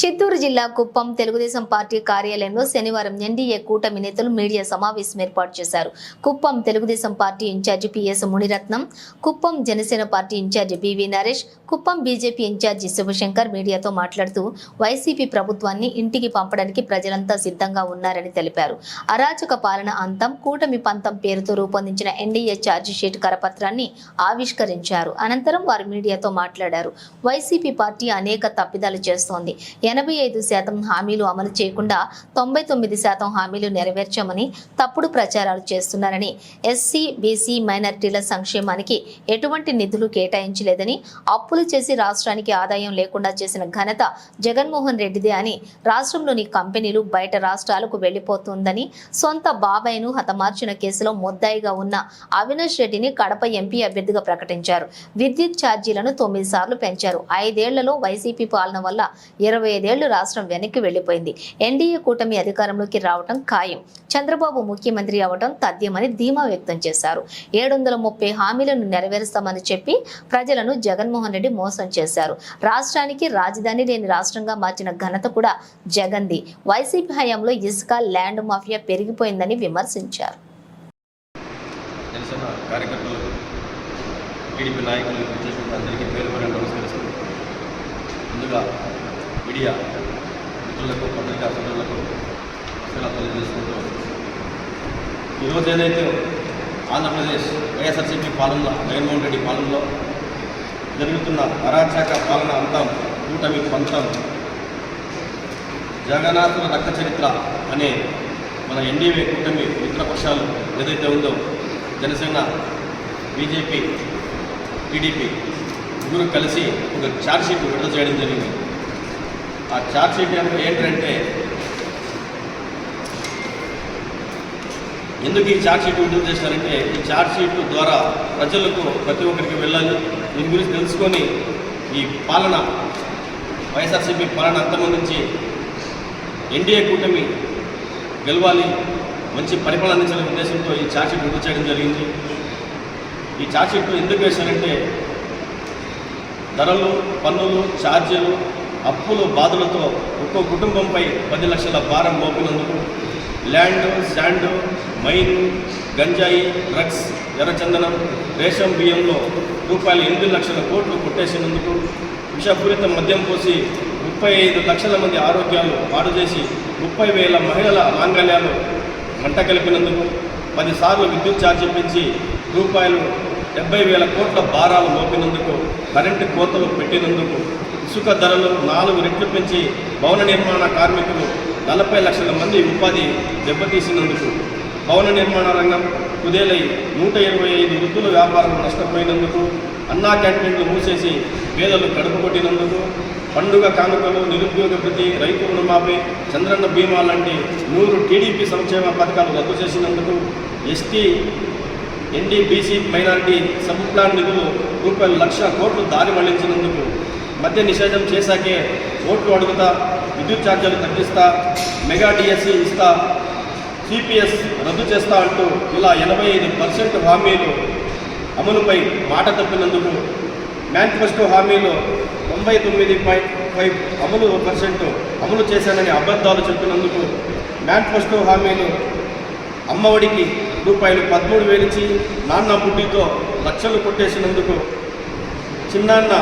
చిత్తూరు జిల్లా కుప్పం తెలుగుదేశం పార్టీ కార్యాలయంలో శనివారం ఎన్డీఏ కూటమి నేతలు మీడియా సమావేశం ఏర్పాటు చేశారు. Kuppam Telugu Desam party incharge P S Muniratnam Kuppam Jana Sena party incharge B V Naresh Kuppam BJP incharge Shivashankar మీడియాతో మాట్లాడుతూ వైసీపీ ప్రభుత్వాన్ని ఇంటికి పంపడానికి ప్రజలంతా సిద్ధంగా ఉన్నారని తెలిపారు. అరాచక పాలన అంతం కూటమి పంతం పేరుతో రూపొందించిన ఎన్డీఏ ఛార్జీ షీట్ కరపత్రాన్ని ఆవిష్కరించారు. అనంతరం వారు మీడియాతో మాట్లాడారు. వైసీపీ పార్టీ అనేక తప్పిదాలు చేస్తోంది. ఎనభై ఐదు శాతం హామీలు అమలు చేయకుండా తొంభై తొమ్మిది శాతం హామీలు నెరవేర్చామని తప్పుడు ప్రచారాలు చేస్తున్నారని ఎస్సీ బీసీ మైనారిటీల సంక్షేమానికి ఎటువంటి నిధులు కేటాయించలేదని అప్పులు చేసి రాష్ట్రానికి ఆదాయం లేకుండా చేసిన ఘనత జగన్మోహన్ రెడ్డిదే అని రాష్ట్రంలోని కంపెనీలు బయట రాష్ట్రాలకు వెళ్ళిపోతుందని సొంత బాబాయ్ను హతమార్చిన కేసులో ముద్దాయిగా ఉన్న అవినాష్ రెడ్డిని కడప ఎంపీ అభ్యర్థిగా ప్రకటించారు. విద్యుత్ ఛార్జీలను తొమ్మిది సార్లు పెంచారు. ఐదేళ్ళలో వైసీపీ పాలన వల్ల ఇరవై ఐదేళ్ళు రాష్ట్రం వెనక్కి వెళ్ళిపోయింది ఎన్డీఏ కూటమి అధికారంలోకి రావడం ఖాయం. చంద్రబాబు ముఖ్యమంత్రి అవడం తథ్యమని ధీమా వ్యక్తం చేశారు. ఏడు వందల ముప్పై హామీలను నెరవేరుస్తామని చెప్పి ప్రజలను జగన్మోహన్ రెడ్డి మోసం చేశారు. రాష్ట్రానికి రాజధాని లేని రాష్ట్రంగా మార్చిన ఘనత కూడా జగన్ది వైసీపీ హయాంలో ఇసుక ల్యాండ్ మాఫియా పెరిగిపోయిందని విమర్శించారు. టీడీపీ అందరికీ పేరు పేరు ముందుగా మీడియా మిత్రులకు పత్రికా సభ్యులకు నమస్కారాలు తెలియజేసుకుంటూ ఈరోజు ఏదైతే ఆంధ్రప్రదేశ్ వైఎస్ఆర్సీపీ పాలనలో జగన్మోహన్ రెడ్డి పాలనలో జరుగుతున్న అరాచక పాలన అంతం కూటమి పంతం జగన్నాథుల రక్త చరిత్ర అనే మన ఎన్డీఏ కూటమి మిత్రపక్షాలు ఏదైతే ఉందో జనసేన బీజేపీ టీడీపీ ముగ్గురు కలిసి ఒక ఛార్జ్షీట్ విడుదల చేయడం జరిగింది. ఆ ఛార్జ్షీట్ అంటే ఏంటంటే ఎందుకు ఈ ఛార్జ్షీట్ విడుదల చేశారంటే ఈ ఛార్జ్షీట్ ద్వారా ప్రజలకు ప్రతి ఒక్కరికి వెళ్ళాలి. దీని గురించి తెలుసుకొని ఈ పాలన వైఎస్ఆర్సీపీ పాలన అంతమందించి ఎన్డీఏ కూటమి గెలవాలి మంచి పరిపాలన అందించాలనే ఉద్దేశంతో ఈ ఛార్జ్షీట్ విడుదల చేయడం జరిగింది? ఈ ఛార్జ్షీట్ ఎందుకు వేశారంటే ధరలు పన్నులు ఛార్జీలు అప్పులు బాధలతో ఒక్కో కుటుంబంపై పది లక్షల భారం మోపినందుకు ల్యాండ్ శాండ్ మైన్ గంజాయి డ్రగ్స్ ఎర్రచందనం రేషన్ బియ్యంలో రూపాయలు ఎనిమిది లక్షల కోట్లు కొట్టేసినందుకు విషపూరిత మద్యం పోసి ముప్పై ఐదు లక్షల మంది ఆరోగ్యాలు పాడు చేసి ముప్పై వేల మహిళల మాంగళ్యాలు మంట కలిపినందుకు పదిసార్లు విద్యుత్ ఛార్జీ పెంచి రూపాయలు డెబ్బై వేల కోట్ల భారాలు మోపినందుకు కరెంటు కోతలు పెట్టినందుకు ఇసుక ధరలు నాలుగు రెట్లు పెంచి భవన నిర్మాణ కార్మికులు నలభై లక్షల మంది ఉపాధి దెబ్బతీసినందుకు భవన నిర్మాణ రంగం కుదేలై నూట ఇరవై ఐదు వృద్ధుల వ్యాపారం నష్టపోయినందుకు అన్నా క్యాంటీన్లు మూసేసి పేదలు కడుపు కొట్టినందుకు పండుగ కానుకలు నిరుద్యోగ ప్రతి రైతు రుణమాఫీ చంద్రన్న బీమా లాంటి నూరు టీడీపీ సంక్షేమ పథకాలు రద్దు చేసినందుకు ఎస్టీ ఎన్డీబీసీ మైనార్టీ సబ్ ప్లాన్ నిధులు రూపాయలు లక్ష కోట్లు దారి మళ్ళించినందుకు మద్య నిషేధం చేశాకే ఓట్లు అడుగుతా విద్యుత్ ఛార్జీలు తగ్గిస్తా మెగా డిఎస్సి ఇస్తా సిపిఎస్ రద్దు చేస్తా అంటూ ఇలా ఎనభై ఐదు పర్సెంట్ హామీలు అమలుపై మాట తప్పినందుకు మేనిఫెస్టో హామీలు తొంభై తొమ్మిది పాయింట్ ఫైవ్ అమలు పర్సెంట్ అమలు చేశానని అబద్ధాలు చెప్పినందుకు మేనిఫెస్టో హామీలు అమ్మఒడికి రూపాయలు పదమూడు వేలిచ్చి నాన్న బుడ్డితో లక్షలు కొట్టేసినందుకు చిన్నాన్న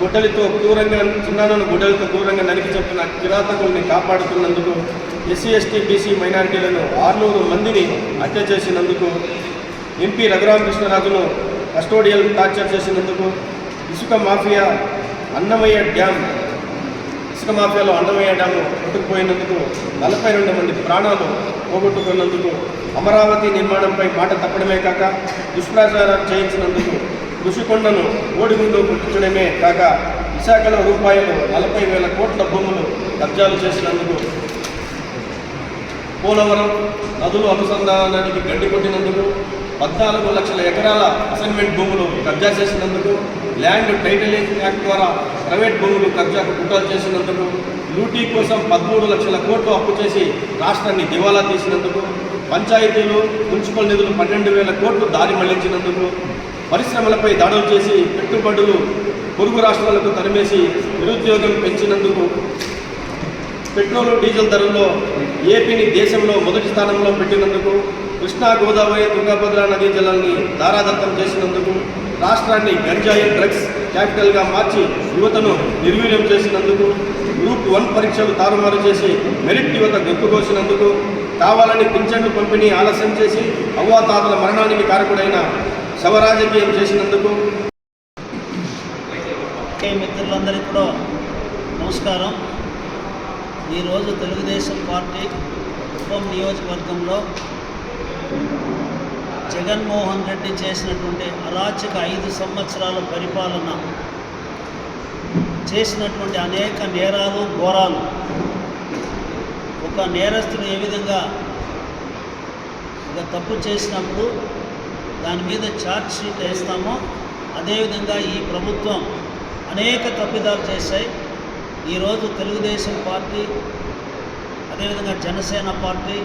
గుడ్డలితో క్రూరంగా చిన్నాన్నను గుడ్డలతో క్రూరంగా నరికి చెప్పిన కిరాతకుల్ని కాపాడుతున్నందుకు ఎస్సీ ఎస్టీ బీసీ మైనారిటీలను ఆరునూరు మందిని హత్య చేసినందుకు ఎంపీ రఘురామకృష్ణరాజును కస్టోడియల్ టార్చర్ చేసినందుకు ఇసుక మాఫియా అన్నమయ్య డ్యామ్ ఇసుక మాఫియాలో అన్నమయ్య డ్యాము కొట్టుకుపోయినందుకు నలభై రెండు మంది ప్రాణాలు పోగొట్టుకున్నందుకు అమరావతి నిర్మాణంపై మాట తప్పడమే కాక దుష్ప్రచారం చేయించినందుకు ఋషికొండను ఓడిగుండు పుట్టించడమే కాక విశాఖలో రూపాయలు నలభై వేల కోట్ల భూములు కబ్జాలు చేసినందుకు పోలవరం నదులు అనుసంధానానికి గడ్డి కొట్టినందుకు పద్నాలుగు లక్షల ఎకరాల అసైన్మెంట్ భూములు కబ్జా చేసినందుకు ల్యాండ్ టైటిలింగ్ యాక్ట్ ద్వారా ప్రైవేట్ భూములు కబ్జాకు కుట్రలు చేసినందుకు లూటీ కోసం పదమూడు లక్షల కోట్లు అప్పు చేసి రాష్ట్రాన్ని దివాలా తీసినందుకు పంచాయతీలు మున్సిపల్ నిధులు పన్నెండు వేల కోట్లు దారి మళ్ళించినందుకు పరిశ్రమలపై దాడులు చేసి పెట్టుబడులు పొరుగు రాష్ట్రాలకు తరిమేసి నిరుద్యోగం పెంచినందుకు పెట్రోలు డీజిల్ ధరల్లో ఏపీని దేశంలో మొదటి స్థానంలో పెట్టినందుకు కృష్ణా గోదావరి తుంగభద్ర నదీ జలాన్ని దారాదత్తం చేసినందుకు రాష్ట్రాన్ని గంజాయి డ్రగ్స్ క్యాపిటల్గా మార్చి యువతను నిర్వీర్యం చేసినందుకు గ్రూప్ వన్ పరీక్షలు తారుమారు చేసి మెరిట్ యువత గొంతుకోసినందుకు కావాలని పింఛన్లు పంపిణీ ఆలస్యం చేసి అవ్వాతాతల మరణానికి కారకుడైన శవరాజకీయం చేసినందుకు మిత్రులందరికీ కూడా నమస్కారం. ఈరోజు తెలుగుదేశం పార్టీ కుప్పం నియోజకవర్గంలో జగన్మోహన్ రెడ్డి చేసినటువంటి అరాచక ఐదు సంవత్సరాల పరిపాలన చేసినటువంటి అనేక నేరాలు ఘోరాలు ఒక నేరస్తుడు ఏ విధంగా ఒక తప్పు చేసినప్పుడు దాని మీద ఛార్జ్ షీట్ వేస్తామో అదేవిధంగా ఈ ప్రభుత్వం అనేక తప్పిదాలు చేశాయి. ఈరోజు తెలుగుదేశం పార్టీ అదేవిధంగా జనసేన పార్టీ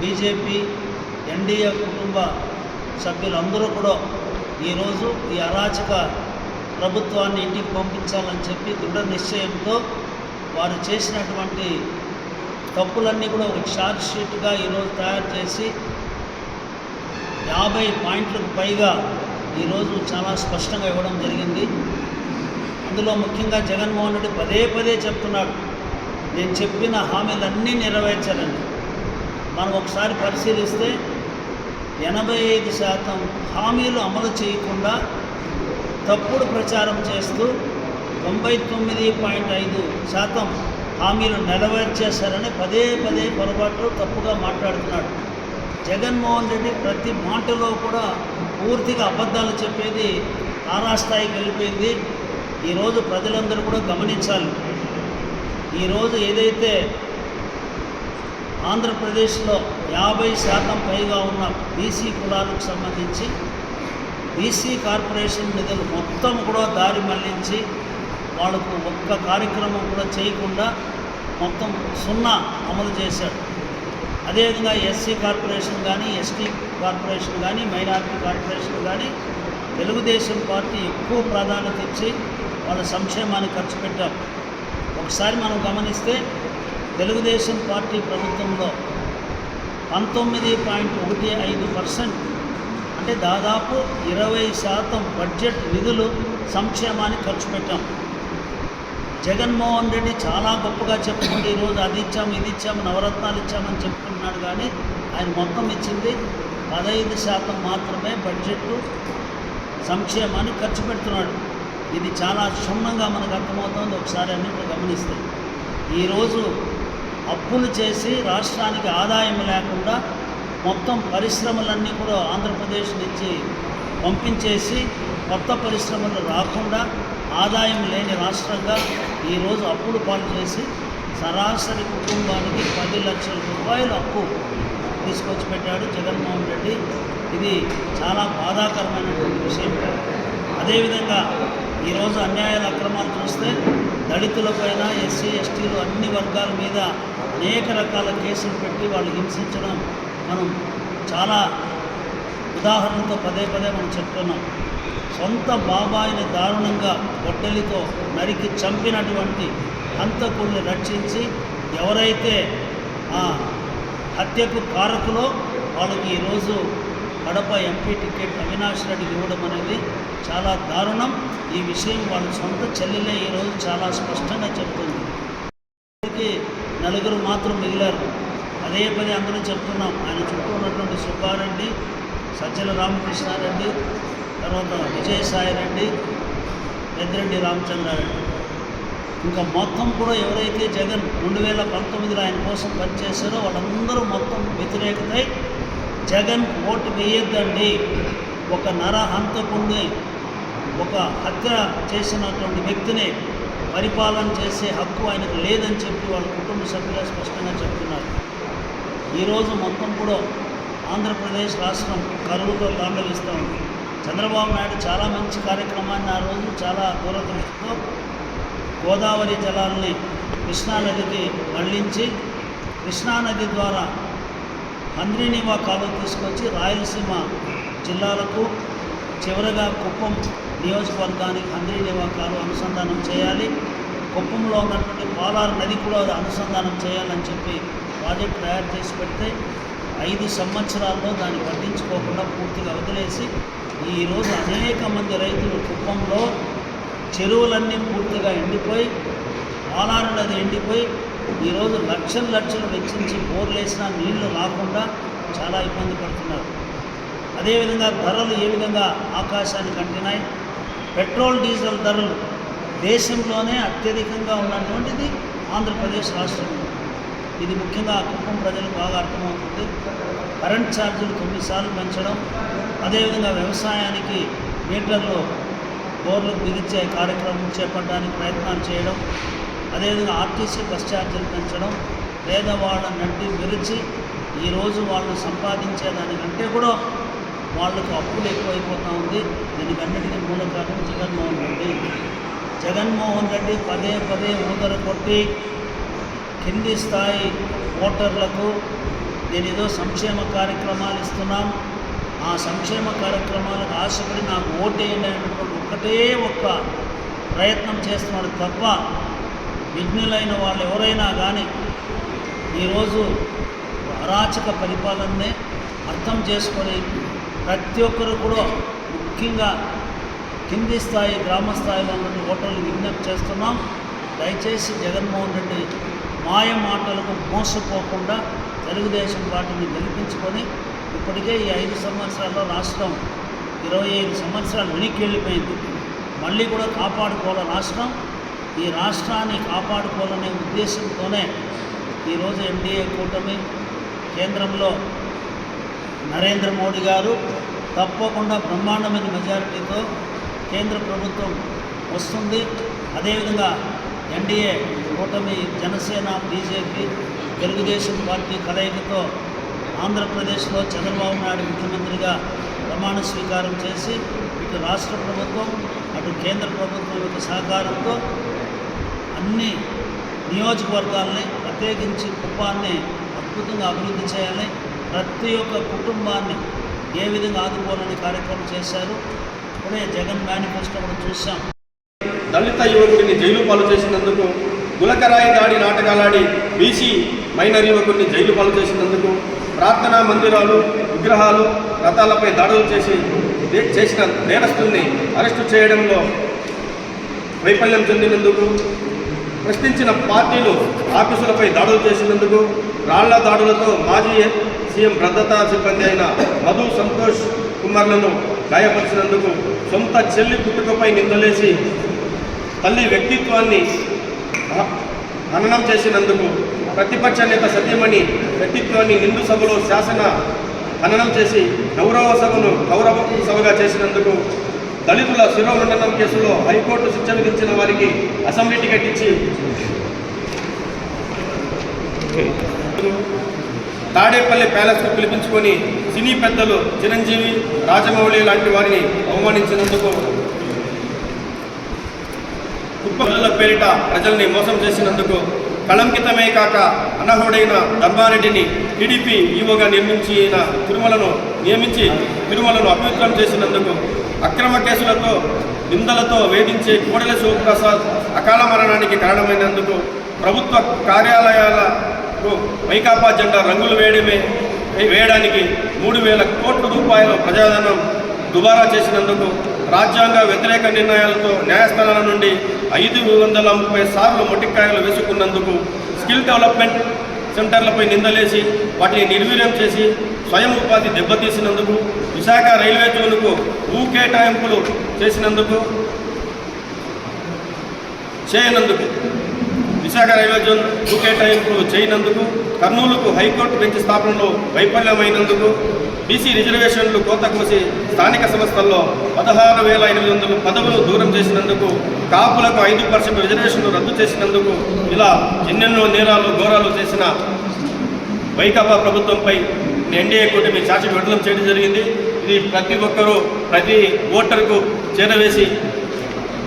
బీజేపీ ఎన్డీఏ కుటుంబ సభ్యులందరూ కూడా ఈరోజు ఈ అరాచక ప్రభుత్వాన్ని ఇంటికి పంపించాలని చెప్పి దృఢ నిశ్చయంతో వారు చేసినటువంటి తప్పులన్నీ కూడా ఒక షార్ట్ షీట్గా ఈరోజు తయారు చేసి యాభై పాయింట్లకు పైగా ఈరోజు చాలా స్పష్టంగా ఇవ్వడం జరిగింది. అందులో ముఖ్యంగా జగన్మోహన్ రెడ్డి పదే పదే చెప్తున్నాడు నేను చెప్పిన హామీలన్నీ నెరవేర్చాలని. మనం ఒకసారి పరిశీలిస్తే ఎనభై ఐదు శాతం హామీలు అమలు చేయకుండా తప్పుడు ప్రచారం చేస్తూ తొంభై తొమ్మిది పాయింట్ ఐదు శాతం హామీలు నెరవేర్చేశారని పదే పదే పొరపాట్లు తప్పుగా మాట్లాడుతున్నాడు. జగన్మోహన్ రెడ్డి ప్రతి మాటలో కూడా పూర్తిగా అబద్ధాలు చెప్పేది తారాస్థాయికి వెళ్ళిపోయింది. ఈరోజు ప్రజలందరూ కూడా గమనించాలి. ఈరోజు ఏదైతే ఆంధ్రప్రదేశ్లో యాభై శాతం పైగా ఉన్న బీసీ కులాలకు సంబంధించి బీసీ కార్పొరేషన్ నిధులు మొత్తం కూడా దారి మళ్ళించి వాళ్ళకు ఒక్క కార్యక్రమం కూడా చేయకుండా మొత్తం సున్నా అమలు చేశాడు. అదేవిధంగా ఎస్సీ కార్పొరేషన్ కానీ ఎస్టీ కార్పొరేషన్ కానీ మైనారిటీ కార్పొరేషన్ కానీ తెలుగుదేశం పార్టీ ఎక్కువ ప్రాధాన్యత ఇచ్చి వాళ్ళ సంక్షేమాన్ని ఖర్చు పెట్టాం. ఒకసారి మనం గమనిస్తే తెలుగుదేశం పార్టీ ప్రభుత్వంలో పంతొమ్మిది పాయింట్ ఒకటి ఐదు పర్సెంట్ అంటే దాదాపు ఇరవై శాతం బడ్జెట్ నిధులు సంక్షేమాన్ని ఖర్చు పెట్టాం. జగన్మోహన్ రెడ్డి చాలా గొప్పగా చెప్పుకుంటే ఈరోజు అది ఇచ్చాము ఇది ఇచ్చాము నవరత్నాలు ఇచ్చామని చెప్పుకుంటున్నాడు కానీ ఆయన మొత్తం ఇచ్చింది పదహైదు శాతం మాత్రమే బడ్జెట్ సంక్షేమాన్ని ఖర్చు పెడుతున్నాడు. ఇది చాలా క్షుణ్ణంగా మనకు అర్థమవుతుంది. ఒకసారి అన్నింటినీ గమనిస్తే ఈరోజు అప్పులు చేసి రాష్ట్రానికి ఆదాయం లేకుండా మొత్తం పరిశ్రమలన్నీ కూడా ఆంధ్రప్రదేశ్ నుంచి పంపించేసి కొత్త పరిశ్రమలు రాకుండా ఆదాయం లేని రాష్ట్రంగా ఈరోజు అప్పులు పాలు చేసి సరాసరి కుటుంబానికి పది లక్షల రూపాయలు అప్పు తీసుకొచ్చి పెట్టాడు జగన్మోహన్ రెడ్డి. ఇది చాలా బాధాకరమైనటువంటి విషయం. అదేవిధంగా ఈరోజు అన్యాయాల అక్రమాలు చూస్తే దళితులపైన ఎస్సీ ఎస్టీలు అన్ని వర్గాల మీద అనేక రకాల కేసులు పెట్టి వాళ్ళు హింసించడం మనం చాలా ఉదాహరణతో పదే పదే మనం చెప్తున్నాం. సొంత బాబాయిని దారుణంగా గొడ్డలితో నరికి చంపినటువంటి హంతకుల్ని రక్షించి ఎవరైతే ఆ హత్యకు కారకులో వాళ్ళకి ఈరోజు కడప ఎంపీ టికెట్ అవినాష్ రెడ్డికి ఇవ్వడం అనేది చాలా దారుణం. ఈ విషయం వాళ్ళ సొంత చెల్లెలే ఈరోజు చాలా స్పష్టంగా చెప్తుంది నలుగురు మాత్రం మిగిలారు. అదే పని అందరం చెప్తున్నాం. ఆయన చుట్టూ ఉన్నటువంటి సుబ్బారెడ్డి సజ్జల రామకృష్ణారెడ్డి తర్వాత విజయసాయి రెడ్డి పెద్దిరెడ్డి రామచంద్రారెడ్డి. ఇంకా మొత్తం కూడా ఎవరైతే జగన్ రెండు వేల పంతొమ్మిదిలో ఆయన కోసం పనిచేశారో వాళ్ళందరూ మొత్తం వ్యతిరేకతై జగన్ ఓటు వేయొద్దండి. ఒక నరహంతకుడిని ఒక హత్య చేసినటువంటి వ్యక్తిని పరిపాలన చేసే హక్కు ఆయనకు లేదని చెప్పి వాళ్ళ కుటుంబ సభ్యులు స్పష్టంగా చెప్తున్నారు. ఈరోజు మొత్తం కూడా ఆంధ్రప్రదేశ్ రాష్ట్రం కరువుతో తాండవిస్తూ ఉంది. చంద్రబాబు నాయుడు చాలా మంచి కార్యక్రమాన్ని ఆ రోజు చాలా దూరదృష్టితో గోదావరి జలాల్ని కృష్ణానదికి మళ్ళించి కృష్ణానది ద్వారా హంద్రీనివా కాలువ తీసుకొచ్చి రాయలసీమ జిల్లాలకు చివరగా కుప్పం నియోజకవర్గానికి హంద్రీనివా కాలువ అనుసంధానం చేయాలి. కుప్పంలో ఉన్నటువంటి పాలారు నది కూడా అనుసంధానం చేయాలని చెప్పి ప్రాజెక్ట్ తయారు చేసి పెడితే ఐదు సంవత్సరాల్లో దాన్ని పట్టించుకోకుండా పూర్తిగా వదిలేసి ఈరోజు అనేక మంది రైతులు కుప్పంలో చెరువులన్నీ పూర్తిగా ఎండిపోయి పాలారు నది ఎండిపోయి ఈరోజు లక్షలు లక్షలు వెచ్చించి బోర్లేసినా నీళ్ళు రాకుండా చాలా ఇబ్బంది పడుతున్నారు. అదేవిధంగా ధరలు ఏ విధంగా ఆకాశానికి అంటినాయి పెట్రోల్ డీజిల్ ధరలు దేశంలోనే అత్యధికంగా ఉన్నటువంటిది ఆంధ్రప్రదేశ్ రాష్ట్రంలో. ఇది ముఖ్యంగా కుటుంబం ప్రజలకు బాగా అర్థమవుతుంది. కరెంట్ ఛార్జీలు తొమ్మిది సార్లు పెంచడం అదేవిధంగా వ్యవసాయానికి మీటర్లు బోర్లు బిగించే కార్యక్రమం చేపట్టడానికి ప్రయత్నాలు చేయడం అదేవిధంగా ఆర్టీసీ బస్ ఛార్జీలు పెంచడం పేదవాళ్ళని నడ్డి విరిచి ఈరోజు వాళ్ళు సంపాదించేదానికంటే కూడా వాళ్ళకు అప్పులు ఎక్కువైపోతూ ఉంది. దీనికి అన్నిటికీ మూల కారణం జగన్మోహన్ రెడ్డి. జగన్మోహన్ రెడ్డి పదే పదే ఊదర కొట్టి కింది స్థాయి ఓటర్లకు నేను ఏదో సంక్షేమ కార్యక్రమాలు ఇస్తున్నాం. ఆ సంక్షేమ కార్యక్రమాలకు ఆశపడి నాకు ఓటేయండి అనేటువంటి ఒక్కటే ఒక్క ప్రయత్నం చేస్తున్నాడు తప్ప విఘ్నులైన వాళ్ళు ఎవరైనా కానీ ఈరోజు అరాచక పరిపాలననే అర్థం చేసుకొని ప్రతి ఒక్కరు కూడా ముఖ్యంగా కింది స్థాయి గ్రామ స్థాయిలో ఉన్న ఓటర్లు విజ్ఞప్తి చేస్తున్నాం. దయచేసి జగన్మోహన్ రెడ్డి మాయ మాటలకు మోసపోకుండా తెలుగుదేశం పార్టీని గెలిపించుకొని ఇప్పటికే ఈ ఐదు సంవత్సరాల్లో రాష్ట్రం ఇరవై ఐదు సంవత్సరాలు వెనక్కి వెళ్ళిపోయింది మళ్ళీ కూడా కాపాడుకోవాలి రాష్ట్రం. ఈ రాష్ట్రాన్ని కాపాడుకోవాలనే ఉద్దేశంతోనే ఈరోజు ఎన్డీఏ కూటమి కేంద్రంలో నరేంద్ర మోడీ గారు తప్పకుండా బ్రహ్మాండమైన మెజారిటీతో కేంద్ర ప్రభుత్వం వస్తుంది. అదేవిధంగా ఎన్డీఏ కూటమి జనసేన బీజేపీ తెలుగుదేశం పార్టీ కలయికతో ఆంధ్రప్రదేశ్లో చంద్రబాబు నాయుడు ముఖ్యమంత్రిగా ప్రమాణ స్వీకారం చేసి ఇటు రాష్ట్ర ప్రభుత్వం అటు కేంద్ర ప్రభుత్వం యొక్క సహకారంతో అన్ని నియోజకవర్గాల్ని ప్రత్యేకించి కుప్పాన్ని అద్భుతంగా అభివృద్ధి చేయాలి. ప్రతి ఒక్క కుటుంబాన్ని ఏ విధంగా ఆదుకోవాలని కార్యక్రమం చేశారు. ఇప్పుడే జగన్ మేనిఫెస్టో కూడా చూసాం దళిత యువకుడిని జైలు పాలు చేసినందుకు గులకరాయి దాడి నాటకాలాడి బీసీ మైనర్ యువకుడిని జైలు పాలు చేసినందుకు ప్రార్థనా మందిరాలు విగ్రహాలు రథాలపై దాడులు చేసి చేసిన నేరస్తుల్ని అరెస్టు చేయడంలో వైఫల్యం చెందినందుకు ప్రశ్నించిన పార్టీలు ఆఫీసులపై దాడులు చేసినందుకు రాళ్ళ దాడులతో మాజీ సీఎం భద్రతా సిబ్బంది అయిన మధు సంతోష్ కుమార్లను గాయపరిచినందుకు సొంత చెల్లి పుట్టుకపై నిందలేసి తల్లి వ్యక్తిత్వాన్ని హననం చేసినందుకు ప్రతిపక్ష నేత సత్యమణి వ్యక్తిత్వాన్ని నిండు సభలో శాసన ఖననం చేసి గౌరవ సభను గౌరవ సభగా చేసినందుకు దళితుల శిరోమండనం కేసులో హైకోర్టు శిక్ష విధించిన వారికి అసెంబ్లీ టికెట్ ఇచ్చి తాడేపల్లి ప్యాలెస్కు పిలిపించుకొని సినీ పెద్దలు చిరంజీవి రాజమౌళి లాంటి వారిని అవమానించినందుకు కుప్పల పేరిట ప్రజల్ని మోసం చేసినందుకు కళంకితమే కాక అనర్హుడైన ధర్మారెడ్డిని టీడీపీ ఈవోగా నిర్మించిన తిరుమలను నియమించి తిరుమలను అపవిత్రం చేసినందుకు అక్రమ కేసులతో నిందలతో వేధించే కోడెల శివప్రసాద్ అకాల మరణానికి కారణమైనందుకు ప్రభుత్వ కార్యాలయాలకు వైకాపా జెండా రంగులు వేయడమే వేయడానికి మూడు వేల కోట్ల రూపాయల ప్రజాధనం దుబారా చేసినందుకు రాజ్యాంగ వ్యతిరేక నిర్ణయాలతో న్యాయస్థానాల నుండి ఐదు వందల ముప్పై సార్లు మొట్టికాయలు వేసుకున్నందుకు స్కిల్ డెవలప్మెంట్ సెంటర్లపై నిందలేసి వాటిని నిర్వీర్యం చేసి స్వయం ఉపాధి దెబ్బతీసినందుకు విశాఖ రైల్వే జోన్కు భూ కేటాయింపులు చేసినందుకు చేయనందుకు. విశాఖ రైల్వే జోన్ భూ కేటాయింపులు చేయనందుకు కర్నూలుకు హైకోర్టు బెంచ్ స్థాపనలో వైఫల్యమైనందుకు బీసీ రిజర్వేషన్లు కోత కోసి స్థానిక సంస్థల్లో పదహారు వేల ఎనిమిది వందల పదవులు దూరం చేసినందుకు కాపులకు ఐదు పర్సెంట్ రిజర్వేషన్లు రద్దు చేసినందుకు ఇలా ఎన్నెన్నో నేరాలు ఘోరాలు చేసిన వైకాపా ప్రభుత్వంపై ఎన్డీఏ కూటమి చాచి విడుదల చేయడం జరిగింది. ఇది ప్రతి ఒక్కరూ ప్రతి ఓటర్కు చేరవేసి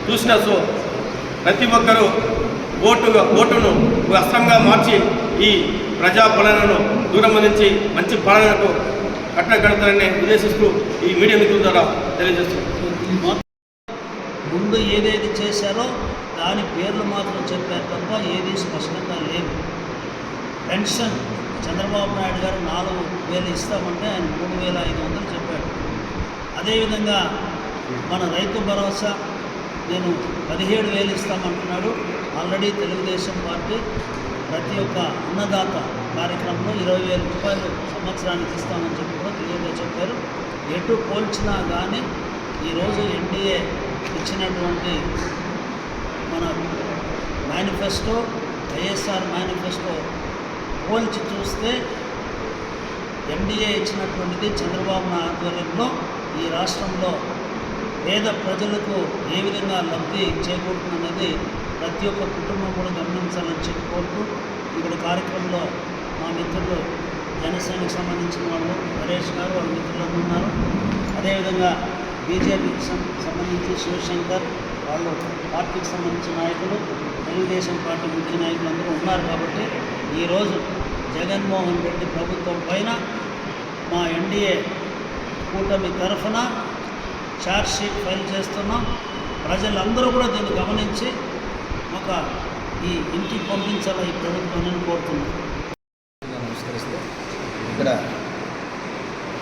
చూసిన సో ప్రతి ఒక్కరూ ఓటుగా ఓటును అస్త్రంగా మార్చి ఈ ప్రజా పాలనను దూరం మంచి పాలనకు కట్న కడతారని ఉద్దేశిస్తూ ఈ మీడియా మిత్రుల ద్వారా తెలియజేస్తున్నాను ముందు ఏదేది చేశారో దాని పేర్లు మాత్రం చెప్పారు తప్ప ఏది స్పష్టంగా లేదు. పెన్షన్ చంద్రబాబు నాయుడు గారు నాలుగు వేలు ఇస్తామంటే ఆయన మూడు వేల ఐదు వందలు చెప్పాడు. అదేవిధంగా మన రైతు భరోసా నేను పదిహేడు వేలు ఇస్తామంటున్నాడు. ఆల్రెడీ తెలుగుదేశం పార్టీ ప్రతి ఒక్క అన్నదాత కార్యక్రమంలో ఇరవై వేల రూపాయలు సంవత్సరానికి ఇస్తామని చెప్పి కూడా క్లియర్గా చెప్పారు. ఎటు పోల్చినా కానీ ఈరోజు ఎన్డీఏ ఇచ్చినటువంటి మన మేనిఫెస్టో వైఎస్ఆర్ మేనిఫెస్టో పోల్చి చూస్తే ఎన్డీఏ ఇచ్చినటువంటిది చంద్రబాబు ఆధ్వర్యంలో ఈ రాష్ట్రంలో పేద ప్రజలకు ఏ విధంగా లబ్ధి చేకూరుతుందనేది ప్రతి ఒక్క కుటుంబం కూడా గమనించాలని చెప్పి కోరుతూ ఇక్కడ కార్యక్రమంలో మా మిత్రులు జనసేనకు సంబంధించిన వాళ్ళు నరేష్ గారు వాళ్ళ మిత్రులు ఉన్నారు. అదేవిధంగా బీజేపీకి సంబంధించి శివశంకర్ వాళ్ళు పార్టీకి సంబంధించిన నాయకులు తెలుగుదేశం పార్టీ ముఖ్య నాయకులు అందరూ ఉన్నారు కాబట్టి ఈరోజు జగన్మోహన్ రెడ్డి ప్రభుత్వం పైన మా ఎన్డీఏ కూటమి తరఫున ఛార్జ్ షీట్ ఫైల్ చేస్తున్నాం. ప్రజలందరూ కూడా దీన్ని గమనించి ఒక ఈ ఇంటికి పంపించాలా ఈ ప్రభుత్వాన్ని కోరుతున్నాం. నమస్కరిస్తే ఇక్కడ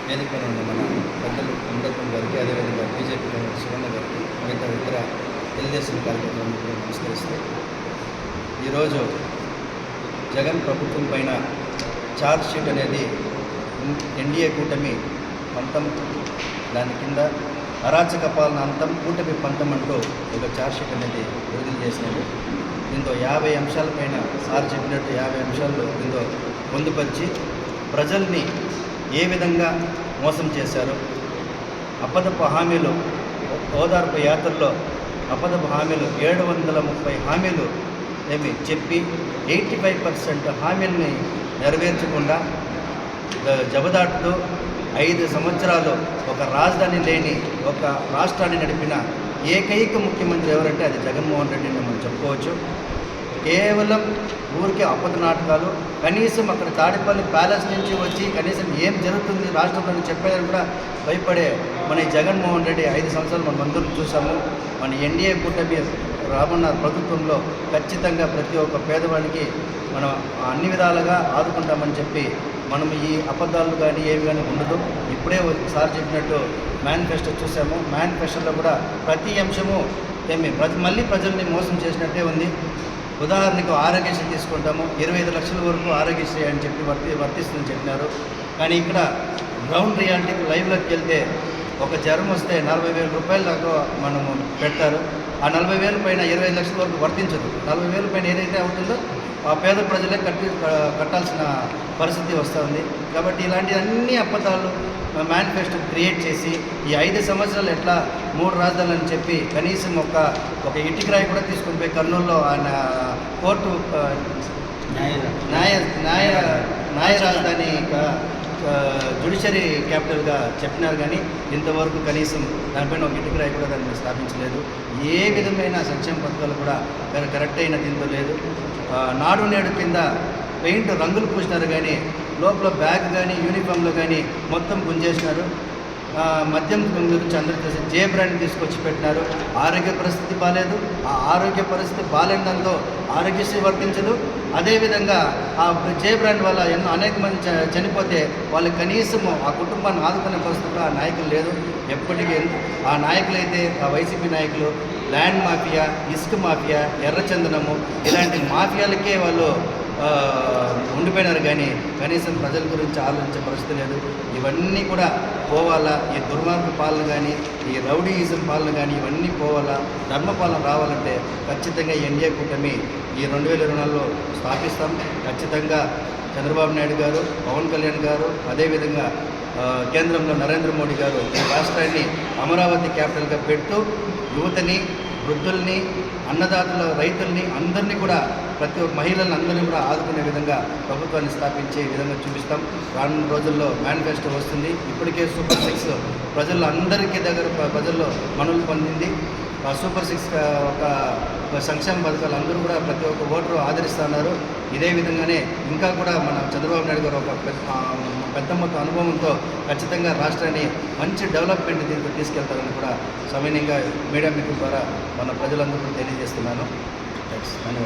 వేదిక పైన ఉన్న మన పెద్దలు అంబేద్కర్ గారికి అదేవిధంగా బీజేపీ కన్వీనర్ సువర్ణ గారికి మిగతా ఇతర తెలుగుదేశం కార్యకర్తలను నమస్కరిస్తే ఈరోజు జగన్ ప్రభుత్వం పైన ఛార్జ్ షీట్ అనేది ఎన్డీఏ కూటమి పంతం దాని కింద అరాచక పాలన అంతం కూటమి పంతం అంటూ ఒక ఛార్జ్ అనేది విడుదల చేసినారు. దీంతో యాభై అంశాలపైన సార్ చెప్పినట్టు యాభై అంశాలు దీంతో పొందుపరిచి ప్రజల్ని ఏ విధంగా మోసం చేశారు? అపదపు హామీలు ఓదార్పు యాత్రలో అపదపు హామీలు ఏడు వందల ముప్పై హామీలు ఏమి చెప్పి ఎయిటీ ఫైవ్ పర్సెంట్ హామీల్ని నెరవేర్చకుండా జబదాటుతూ ఐదు సంవత్సరాలు ఒక రాజధాని లేని ఒక రాష్ట్రాన్ని నడిపిన ఏకైక ముఖ్యమంత్రి ఎవరంటే అది జగన్మోహన్ రెడ్డిని మనం చెప్పుకోవచ్చు. కేవలం ఊరికే అబద్ధ నాటకాలు కనీసం అక్కడ తాడేపల్లి ప్యాలెస్ నుంచి వచ్చి కనీసం ఏం జరుగుతుంది రాష్ట్రంలో చెప్పేదని కూడా భయపడే మన జగన్మోహన్ రెడ్డి ఐదు సంవత్సరాలు మనం అందరం చూసాము. మన ఎన్డీఏ కూటమి రానున్న ప్రభుత్వంలో ఖచ్చితంగా ప్రతి ఒక్క పేదవాడికి మనం అన్ని విధాలుగా ఆదుకుంటామని చెప్పి మనం ఈ అబద్ధాలు కానీ ఏవి కానీ ఉండదు. ఇప్పుడే సార్ చెప్పినట్టు మేనిఫెస్టో చూసాము. మేనిఫెస్టోలో కూడా ప్రతి అంశము ఏమి ప్రతి మళ్ళీ ప్రజల్ని మోసం చేసినట్టే ఉంది. ఉదాహరణకు ఆరోగ్యశ్రీ తీసుకుంటాము. ఇరవై ఐదు లక్షల వరకు ఆరోగ్యశ్రీ అని చెప్పి వర్తి వర్తిస్తుందని చెప్పినారు. కానీ ఇక్కడ గ్రౌండ్ రియాలిటీకి లైవ్లోకి వెళ్తే ఒక జ్వరం వస్తే నలభై వేల రూపాయల దాకా మనము పెడతారు ఆ నలభై వేల పైన ఇరవై లక్షల వరకు వర్తించదు. నలభై వేల పైన ఏదైతే అవుతుందో ఆ పేద ప్రజలే కట్టి కట్టాల్సిన పరిస్థితి వస్తుంది. కాబట్టి ఇలాంటి అన్ని అబద్ధాలు మేనిఫెస్టో క్రియేట్ చేసి ఈ ఐదు సంవత్సరాలు ఎట్లా మూడు రాజధానులు చెప్పి కనీసం ఒక ఒక ఇటుకరాయి కూడా తీసుకుని పోయి కర్నూలులో ఆయన కోర్టు న్యాయ న్యాయ న్యాయ రాజధాని జుడిషరీ క్యాపిటల్గా చెప్పినారు కానీ ఇంతవరకు కనీసం దానిపైన ఒక ఇటుకరాయి కూడా దాన్ని స్థాపించలేదు. ఏ విధమైన సంక్షేమ పథకాలు కూడా కరెక్ట్ అయిన దీంతో లేదు. నాడు నేడు కింద పెయింట్ రంగులు పూసినారు కానీ లోపల బ్యాగ్ కానీ యూనిఫామ్లో కానీ మొత్తం గుంజేసినారు. మద్యం గురించి అందరూ జే బ్రాండ్ తీసుకొచ్చి పెట్టినారు. ఆరోగ్య పరిస్థితి బాగాలేదు ఆ ఆరోగ్య పరిస్థితి బాగాలేదంతో ఆరోగ్యశ్రీ వర్తించదు. అదేవిధంగా ఆ జే బ్రాండ్ వల్ల ఎన్నో అనేక మంది చ- చనిపోతే వాళ్ళు కనీసం ఆ కుటుంబాన్ని ఆదుకునే పరిస్థితి ఆ నాయకులు లేదు ఎప్పటికీ ఆ నాయకులైతే ఆ వైసీపీ నాయకులు ల్యాండ్ మాఫియా ఇసుక మాఫియా ఎర్రచందనము ఇలాంటి మాఫియాలకే వాళ్ళు ఉండిపోయినారు కానీ కనీసం ప్రజల గురించి ఆలోచించే పరిస్థితి లేదు. ఇవన్నీ కూడా పోవాలా? ఈ దుర్మార్గ పాలన కానీ ఈ రౌడీయిజం పాలన కానీ ఇవన్నీ పోవాలా? ధర్మపాలన రావాలంటే ఖచ్చితంగా ఎన్డీఏ కూటమి ఈ రెండు వేల ఇరవై నాలుగులో స్థాపిస్తాం. ఖచ్చితంగా చంద్రబాబు నాయుడు గారు పవన్ కళ్యాణ్ గారు అదేవిధంగా కేంద్రంలో నరేంద్ర మోడీ గారు ఈ రాష్ట్రాన్ని అమరావతి క్యాపిటల్గా పెడుతూ యువతని వృద్ధుల్ని అన్నదాతల రైతుల్ని అందరినీ కూడా ప్రతి ఒక్క మహిళలను అందరినీ కూడా ఆదుకునే విధంగా ప్రభుత్వాన్ని స్థాపించే విధంగా చూపిస్తాం. రానున్న రోజుల్లో మేనిఫెస్టో వస్తుంది. ఇప్పటికే సూపర్ సిక్స్ ప్రజల్లో అందరికీ దగ్గర ప్రజల్లో మనులు పొందింది. సూపర్ సిక్స్ ఒక సంక్షేమ పథకాలు అందరూ కూడా ప్రతి ఒక్క ఓటరు ఆదరిస్తున్నారు ఇదే విధంగానే ఇంకా కూడా మన చంద్రబాబు నాయుడు గారు ఒక పెద్ద పెద్ద మొత్తం అనుభవంతో ఖచ్చితంగా రాష్ట్రాన్ని మంచి డెవలప్మెంట్ దీంట్లో తీసుకెళ్తారని కూడా సవినీయంగా మీడియా మిత్రుల ద్వారా మన ప్రజలందరూ తెలియజేస్తున్నాను. థ్యాంక్స్ ధన్యవాదాలు.